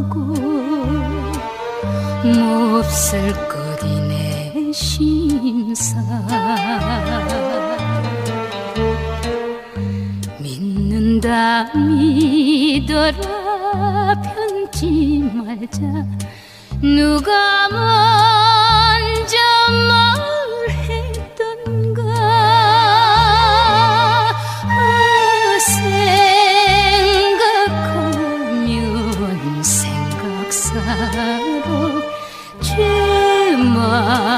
하고 몹쓸 것이 내 심사. 믿는다 믿어라 편지 말자. 누가 뭐 사로 죄만